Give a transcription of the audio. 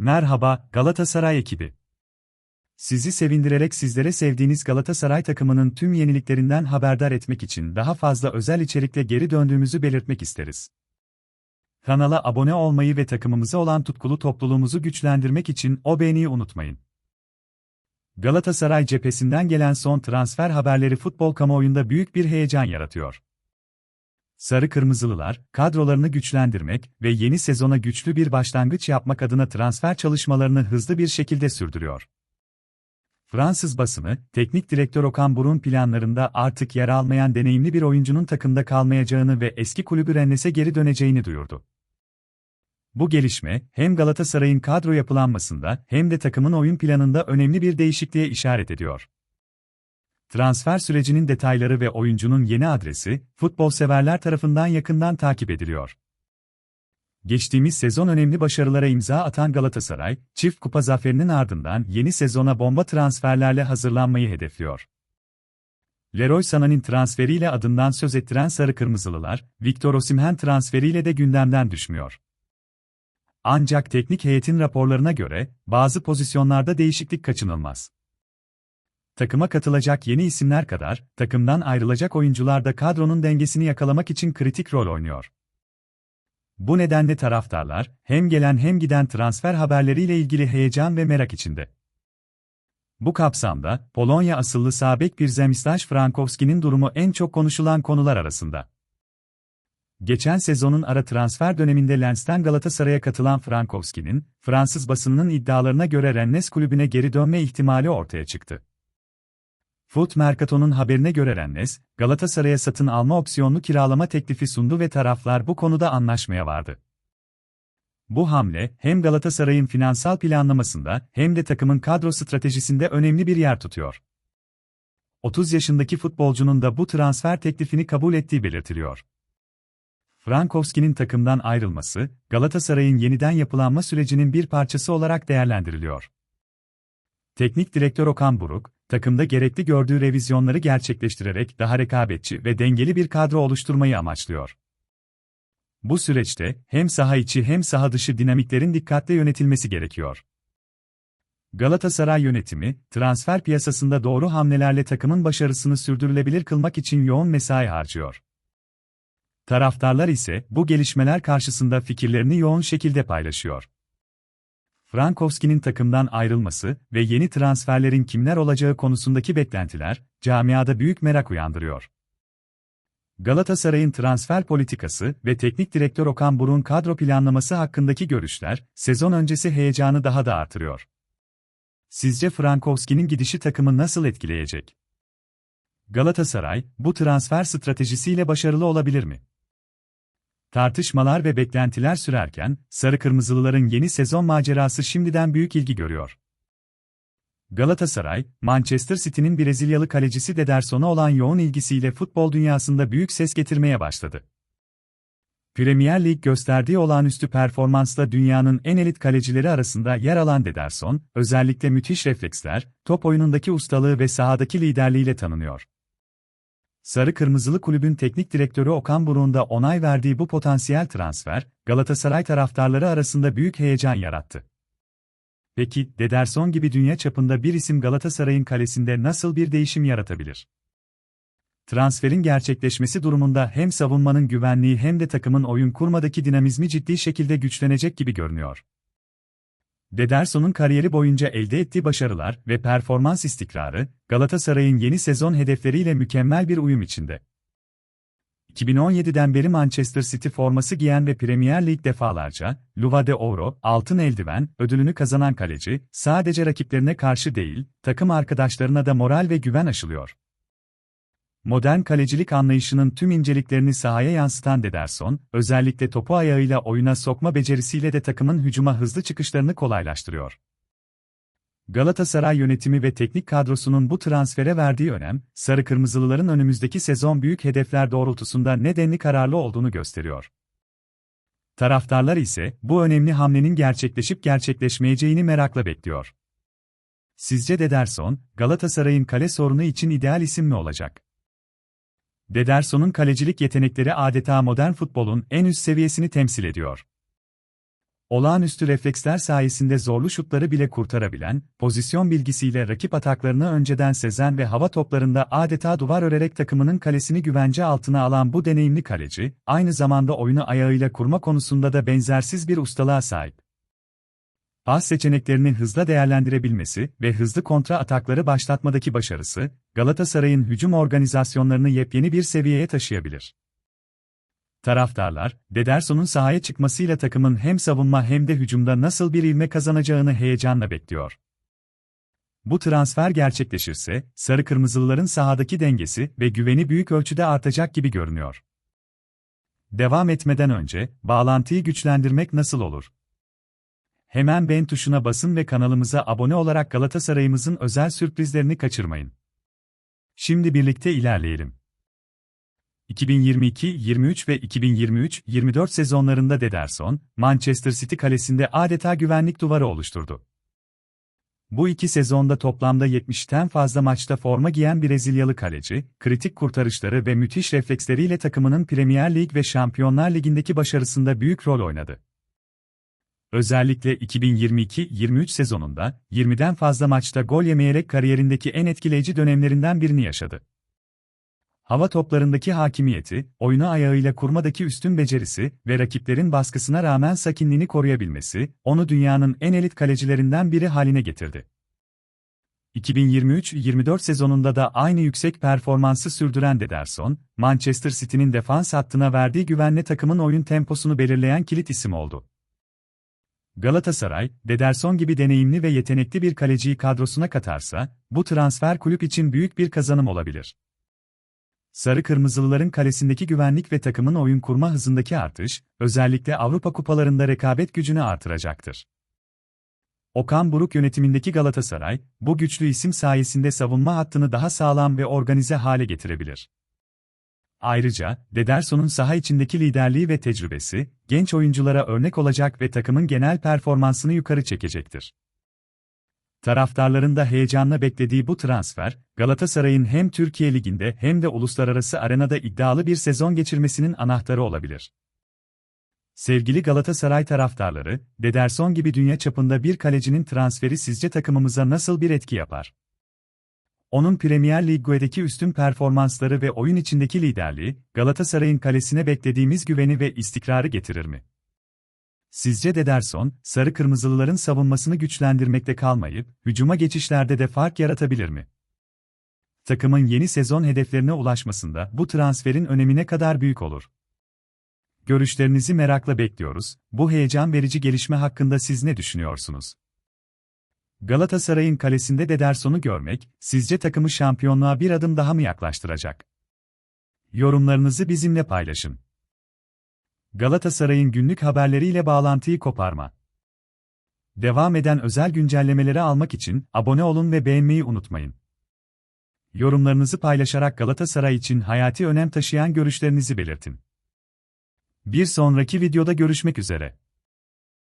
Merhaba, Galatasaray ekibi. Sizi sevindirerek sizlere sevdiğiniz Galatasaray takımının tüm yeniliklerinden haberdar etmek için daha fazla özel içerikle geri döndüğümüzü belirtmek isteriz. Kanala abone olmayı ve takımımıza olan tutkulu topluluğumuzu güçlendirmek için o beğeniyi unutmayın. Galatasaray cephesinden gelen son transfer haberleri futbol kamuoyunda büyük bir heyecan yaratıyor. Sarı Kırmızılılar, kadrolarını güçlendirmek ve yeni sezona güçlü bir başlangıç yapmak adına transfer çalışmalarını hızlı bir şekilde sürdürüyor. Fransız basını, teknik direktör Okan Burun planlarında artık yer almayan deneyimli bir oyuncunun takımda kalmayacağını ve eski kulübü Rennes'e geri döneceğini duyurdu. Bu gelişme, hem Galatasaray'ın kadro yapılanmasında hem de takımın oyun planında önemli bir değişikliğe işaret ediyor. Transfer sürecinin detayları ve oyuncunun yeni adresi, futbol severler tarafından yakından takip ediliyor. Geçtiğimiz sezon önemli başarılara imza atan Galatasaray, çift kupa zaferinin ardından yeni sezona bomba transferlerle hazırlanmayı hedefliyor. Leroy Sana'nın transferiyle adından söz ettiren Sarı Kırmızılılar, Victor Osimhen transferiyle de gündemden düşmüyor. Ancak teknik heyetin raporlarına göre, bazı pozisyonlarda değişiklik kaçınılmaz. Takıma katılacak yeni isimler kadar, takımdan ayrılacak oyuncular da kadronun dengesini yakalamak için kritik rol oynuyor. Bu nedenle taraftarlar, hem gelen hem giden transfer haberleriyle ilgili heyecan ve merak içinde. Bu kapsamda, Polonya asıllı sabek bir Zemstaş Frankowski'nin durumu en çok konuşulan konular arasında. Geçen sezonun ara transfer döneminde Lens'ten Galatasaray'a katılan Frankowski'nin, Fransız basınının iddialarına göre Rennes kulübüne geri dönme ihtimali ortaya çıktı. Foot Mercato'nun haberine göre Rennes, Galatasaray'a satın alma opsiyonlu kiralama teklifi sundu ve taraflar bu konuda anlaşmaya vardı. Bu hamle, hem Galatasaray'ın finansal planlamasında hem de takımın kadro stratejisinde önemli bir yer tutuyor. 30 yaşındaki futbolcunun da bu transfer teklifini kabul ettiği belirtiliyor. Frankowski'nin takımdan ayrılması, Galatasaray'ın yeniden yapılanma sürecinin bir parçası olarak değerlendiriliyor. Teknik direktör Okan Buruk, takımda gerekli gördüğü revizyonları gerçekleştirerek daha rekabetçi ve dengeli bir kadro oluşturmayı amaçlıyor. Bu süreçte hem saha içi hem saha dışı dinamiklerin dikkatle yönetilmesi gerekiyor. Galatasaray yönetimi, transfer piyasasında doğru hamlelerle takımın başarısını sürdürülebilir kılmak için yoğun mesai harcıyor. Taraftarlar ise bu gelişmeler karşısında fikirlerini yoğun şekilde paylaşıyor. Frankowski'nin takımdan ayrılması ve yeni transferlerin kimler olacağı konusundaki beklentiler, camiada büyük merak uyandırıyor. Galatasaray'ın transfer politikası ve teknik direktör Okan Buruk'un kadro planlaması hakkındaki görüşler, sezon öncesi heyecanı daha da artırıyor. Sizce Frankowski'nin gidişi takımı nasıl etkileyecek? Galatasaray, bu transfer stratejisiyle başarılı olabilir mi? Tartışmalar ve beklentiler sürerken, Sarı Kırmızılıların yeni sezon macerası şimdiden büyük ilgi görüyor. Galatasaray, Manchester City'nin Brezilyalı kalecisi Dederson'a olan yoğun ilgisiyle futbol dünyasında büyük ses getirmeye başladı. Premier Lig gösterdiği olağanüstü performansla dünyanın en elit kalecileri arasında yer alan Dederson, özellikle müthiş refleksler, top oyunundaki ustalığı ve sahadaki liderliğiyle tanınıyor. Sarı Kırmızılı Kulübün teknik direktörü Okan Buruk'un da onay verdiği bu potansiyel transfer, Galatasaray taraftarları arasında büyük heyecan yarattı. Peki, Dederson gibi dünya çapında bir isim Galatasaray'ın kalesinde nasıl bir değişim yaratabilir? Transferin gerçekleşmesi durumunda hem savunmanın güvenliği hem de takımın oyun kurmadaki dinamizmi ciddi şekilde güçlenecek gibi görünüyor. Dederson'un kariyeri boyunca elde ettiği başarılar ve performans istikrarı, Galatasaray'ın yeni sezon hedefleriyle mükemmel bir uyum içinde. 2017'den beri Manchester City forması giyen ve Premier Lig defalarca, Luva de Oro, Altın Eldiven, ödülünü kazanan kaleci, sadece rakiplerine karşı değil, takım arkadaşlarına da moral ve güven aşılıyor. Modern kalecilik anlayışının tüm inceliklerini sahaya yansıtan Dederson, özellikle topu ayağıyla oyuna sokma becerisiyle de takımın hücuma hızlı çıkışlarını kolaylaştırıyor. Galatasaray yönetimi ve teknik kadrosunun bu transfere verdiği önem, Sarı Kırmızılıların önümüzdeki sezon büyük hedefler doğrultusunda nedenli kararlı olduğunu gösteriyor. Taraftarlar ise bu önemli hamlenin gerçekleşip gerçekleşmeyeceğini merakla bekliyor. Sizce Dederson, Galatasaray'ın kale sorunu için ideal isim mi olacak? Dederson'un kalecilik yetenekleri adeta modern futbolun en üst seviyesini temsil ediyor. Olağanüstü refleksler sayesinde zorlu şutları bile kurtarabilen, pozisyon bilgisiyle rakip ataklarını önceden sezen ve hava toplarında adeta duvar örerek takımının kalesini güvence altına alan bu deneyimli kaleci, aynı zamanda oyunu ayağıyla kurma konusunda da benzersiz bir ustalığa sahip. Pas seçeneklerini hızla değerlendirebilmesi ve hızlı kontra atakları başlatmadaki başarısı, Galatasaray'ın hücum organizasyonlarını yepyeni bir seviyeye taşıyabilir. Taraftarlar, Dederson'un sahaya çıkmasıyla takımın hem savunma hem de hücumda nasıl bir ilme kazanacağını heyecanla bekliyor. Bu transfer gerçekleşirse, sarı kırmızılıların sahadaki dengesi ve güveni büyük ölçüde artacak gibi görünüyor. Devam etmeden önce, bağlantıyı güçlendirmek nasıl olur? Hemen beğen tuşuna basın ve kanalımıza abone olarak Galatasaray'ımızın özel sürprizlerini kaçırmayın. Şimdi birlikte ilerleyelim. 2022-23 ve 2023-24 sezonlarında Dederson, Manchester City kalesinde adeta güvenlik duvarı oluşturdu. Bu iki sezonda toplamda 70'ten fazla maçta forma giyen Brezilyalı kaleci, kritik kurtarışları ve müthiş refleksleriyle takımının Premier Lig ve Şampiyonlar Ligi'ndeki başarısında büyük rol oynadı. Özellikle 2022-23 sezonunda 20'den fazla maçta gol yemeyerek kariyerindeki en etkileyici dönemlerinden birini yaşadı. Hava toplarındaki hakimiyeti, oyunu ayağıyla kurmadaki üstün becerisi ve rakiplerin baskısına rağmen sakinliğini koruyabilmesi, onu dünyanın en elit kalecilerinden biri haline getirdi. 2023-24 sezonunda da aynı yüksek performansı sürdüren Dederson, Manchester City'nin defans hattına verdiği güvenle takımın oyun temposunu belirleyen kilit isim oldu. Galatasaray, Dederson gibi deneyimli ve yetenekli bir kaleciyi kadrosuna katarsa, bu transfer kulüp için büyük bir kazanım olabilir. Sarı Kırmızılıların kalesindeki güvenlik ve takımın oyun kurma hızındaki artış, özellikle Avrupa kupalarında rekabet gücünü artıracaktır. Okan Buruk yönetimindeki Galatasaray, bu güçlü isim sayesinde savunma hattını daha sağlam ve organize hale getirebilir. Ayrıca, Dederson'un saha içindeki liderliği ve tecrübesi, genç oyunculara örnek olacak ve takımın genel performansını yukarı çekecektir. Taraftarların da heyecanla beklediği bu transfer, Galatasaray'ın hem Türkiye Ligi'nde hem de uluslararası arenada iddialı bir sezon geçirmesinin anahtarı olabilir. Sevgili Galatasaray taraftarları, Dederson gibi dünya çapında bir kalecinin transferi sizce takımımıza nasıl bir etki yapar? Onun Premier Lig'deki üstün performansları ve oyun içindeki liderliği, Galatasaray'ın kalesine beklediğimiz güveni ve istikrarı getirir mi? Sizce Dederson, sarı kırmızılıların savunmasını güçlendirmekte kalmayıp, hücuma geçişlerde de fark yaratabilir mi? Takımın yeni sezon hedeflerine ulaşmasında bu transferin önemi ne kadar büyük olur? Görüşlerinizi merakla bekliyoruz. Bu heyecan verici gelişme hakkında siz ne düşünüyorsunuz? Galatasaray'ın kalesinde Dederson'u görmek, sizce takımı şampiyonluğa bir adım daha mı yaklaştıracak? Yorumlarınızı bizimle paylaşın. Galatasaray'ın günlük haberleriyle bağlantıyı koparma. Devam eden özel güncellemeleri almak için abone olun ve beğenmeyi unutmayın. Yorumlarınızı paylaşarak Galatasaray için hayati önem taşıyan görüşlerinizi belirtin. Bir sonraki videoda görüşmek üzere.